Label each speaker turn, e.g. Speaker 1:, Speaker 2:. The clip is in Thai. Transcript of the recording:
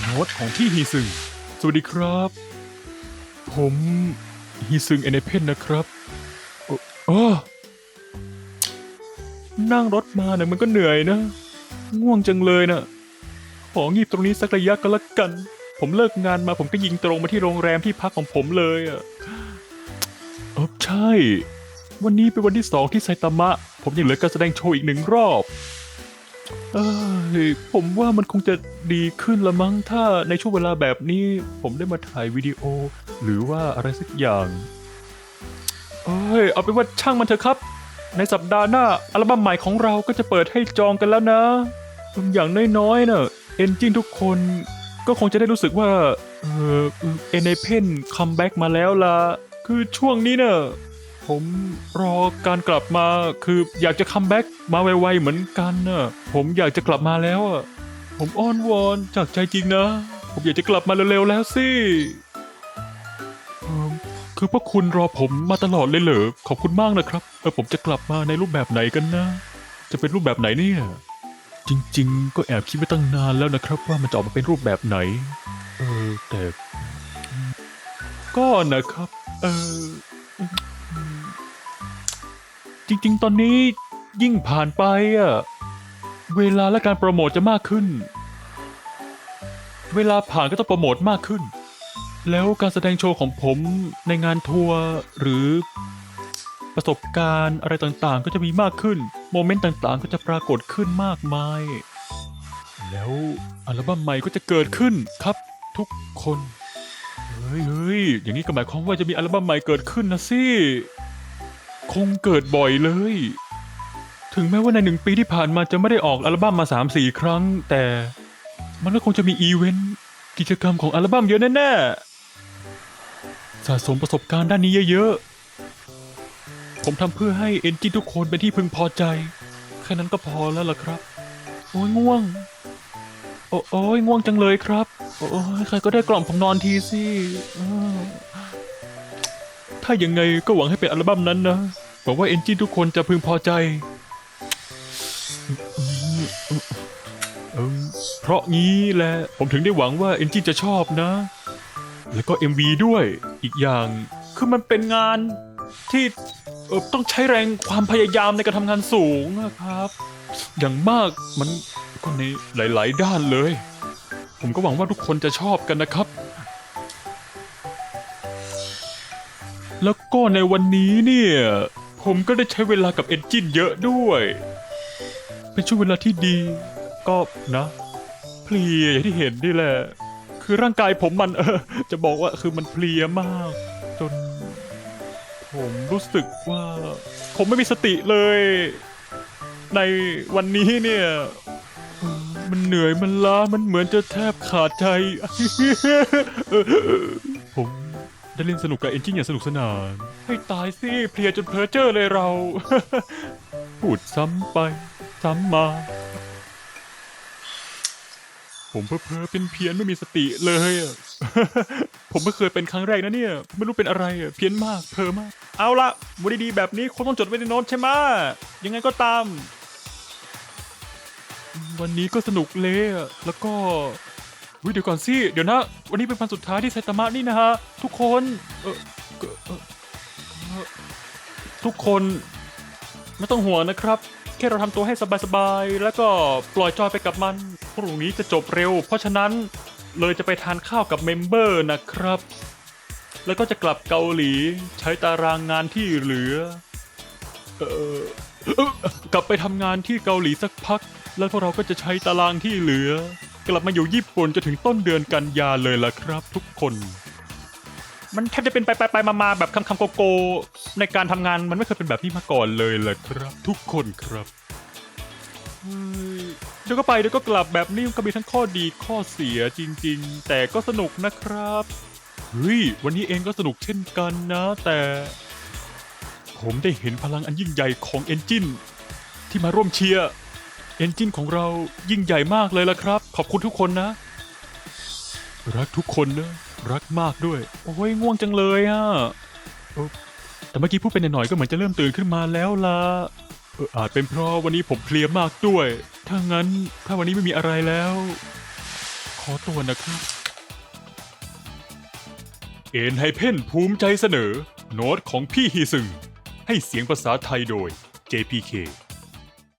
Speaker 1: โน้ตของพี่ฮีซึง สวัสดีครับ ผมฮีซึงเอเนเพนนะครับโอ้โอ้นั่งรถมาเนี่ยมันก็เหนื่อยนะ ง่วงจังเลยนะของงีบตรงนี้สักระยะก็แล้วกัน ผมเลิกงานมาผมก็ยิงตรงมาที่โรงแรมที่พักของผมเลยอะเออใช่ วันนี้เป็นวันที่สองที่ไซตามะ ผมยังเหลือการแสดงโชว์อีกหนึ่งรอบ เอยผมว่ามันคงจะดีขึ้นละมั้งถ้าในช่วงเวลาแบบนี้ ผมได้มาถ่ายวิดีโอ หรือว่าอะไรสักอย่างเอ้ยเอาเป็นว่าช่างมันเถอะครับ ในสัปดาห์หน้า อัลบั้มใหม่ของเราก็จะเปิดให้จองกันแล้วนะ อย่างน้อยๆเนอะเอนจินทุกคนก็คงจะได้รู้สึกว่า เออเอเนเพนคัมแบ็กมาแล้วล่ะ คือช่วงนี้เนอะ ผมรอการกลับมาคืออยากจะคัมแบ็กมาไวๆเหมือนกันนอะผมอยากจะกลับมาแล้วอะผมอ้อนวอนจากใจจริงนะ ผมอยากจะกลับมาเร็วๆแล้วสิคือพวกคุณรอผมมาตลอดเลยเหรอขอบคุณมากนะครับเออผมจะกลับมาในรูปแบบไหนกันนะ จะเป็นรูปแบบไหนเนี่ย จริง ๆ ก็แอบคิดไว้ตั้งนานแล้วนะครับ ว่ามันจะออกมาเป็นรูปแบบไหน เออแต่ก็นะครับ เออ จริง ๆ ตอนนี้ยิ่งผ่านไปอะเวลาและการโปรโมทจะมากขึ้น เวลาผ่านก็ต้องโปรโมทมากขึ้น แล้วการแสดงโชว์ของผมในงานทัวร์หรือประสบการณ์อะไรต่างๆ ก็จะมีมากขึ้น โมเมนต์ต่างๆ ก็จะปรากฏขึ้นมากมาย แล้วอัลบั้มใหม่ก็จะเกิดขึ้นครับทุกคน เฮ้ยเฮ้ยอย่างนี้ก็หมายความว่าจะมีอัลบั้มใหม่เกิดขึ้นนะสิ คงเกิดบ่อยเลย ถึงแม้ว่าในหนึ่งปีที่ผ่านมาจะไม่ได้ออกอัลบั้มมา3 4ครั้ง แต่มันก็คงจะมีอีเวนต์กิจกรรมของอัลบั้มเยอะแน่ๆสะสมประสบการณ์ด้านนี้เยอะๆ ผมทำเพื่อให้เอนจินทุกคนเป็นที่พึงพอใจ แค่นั้นก็พอแล้วล่ะครับ โอ้ยง่วง โอ้โอยง่วงจังเลยครับ โอ้ยใครก็ได้กล่อมผมนอนทีสิถ้ายังไงก็หวังให้เป็นอัลบั้มนั้นนะ หวังว่าเอนจินทุกคนจะพึงพอใจ เพราะงี้แหละผมถึงได้หวังว่าเอนจินจะชอบนะ แล้วก็ MV ด้วยอีกอย่างคือมันเป็นงานที่ต้องใช้แรงความพยายามในการทำงานสูงนะครับ อย่างมากมันก็ในหลาย ๆ ด้านเลย ผมก็หวังว่าทุกคนจะชอบกันนะครับ แล้วก็ในวันนี้เนี่ย ผมก็ได้ใช้เวลากับเอนจินเยอะด้วย เป็นช่วงเวลาที่ดี ก็นะ เพลียอย่างที่เห็นนี่แหละ คือร่างกายผมมันเออ จะบอกว่าคือมันเพลียมาก จน ผมรู้สึกว่า ผมไม่มีสติเลย ในวันนี้เนี่ย มันเหนื่อยมันล้ามันเหมือนจะแทบขาดใจ ได้เล่นสนุกกับเอนจินอย่างสนุกสนาน ให้ตายสิเพลียจนเพอเจอเลยเรา พูดซ้ำไป ซ้ำมา ผมเพ้อเพอเป็นเพี้ยนไม่มีสติเลยอะ ผมไม่เคยเป็นครั้งแรกนะเนี่ย ไม่รู้เป็นอะไรอะเพี้ยนมากเพ้อมาก เอาละวันดีๆแบบนี้คงต้องจดไว้ในโน้ตใช่ไหมะยังไงก็ตาม วันนี้ก็สนุกเลยอะแล้วก็ เดี๋ยวก่อนสิ เดี๋ยวนะ วันนี้เป็นวันสุดท้ายที่ไซตามะนี่นะฮะ ทุกคนเออเออเออทุกคนไม่ต้องห่วงนะครับ แค่เราทำตัวให้สบายๆ แล้วก็ปล่อยจอยไปกับมัน พรุ่งนี้จะจบเร็ว เพราะฉะนั้นเลยจะไปทานข้าวกับเมมเบอร์นะครับ แล้วก็จะกลับเกาหลีใช้ตารางงานที่เหลือ เออเอ่อกลับไปทำงานที่เกาหลีสักพัก แล้วพวกเราก็จะใช้ตารางที่เหลือ กลับมาอยู่ญี่ปุ่นจนถึงต้นเดือนกันยาเลยล่ะครับ ทุกคน มันแทบจะเป็นไปไปไปมามาแบบคำคำโกโก ในการทำงานมันไม่เคยเป็นแบบนี้มาก่อนเลยล่ะครับ ทุกคนครับเดี๋ยวก็ไปเดี๋ยวก็กลับแบบนี้ก็มีทั้งข้อดีข้อเสียจริง ๆ แต่ก็สนุกนะครับเฮ้ยวันนี้เองก็สนุกเช่นกันนะ แต่ ผมได้เห็นพลังอันยิ่งใหญ่ของเอนจินที่มาร่วมเชียร์ เอนจินของเรายิ่งใหญ่มากเลยล่ะครับ ขอบคุณทุกคนนะ รักทุกคนนะรักมากด้วย โอ้ยง่วงจังเลยอะเออแต่เมื่อกี้พูดไปหน่อยๆก็เหมือนจะเริ่มตื่นขึ้นมาแล้วล่ะเอออาจเป็นเพราะวันนี้ผมเพลียมากด้วย ถ้างั้นถ้าวันนี้ไม่มีอะไรแล้ว ขอตัวนะครับ เอ็นไฮเพนภูมิใจเสนอ โน้ตของพี่ฮีซึง ให้เสียงภาษาไทยโดย JPK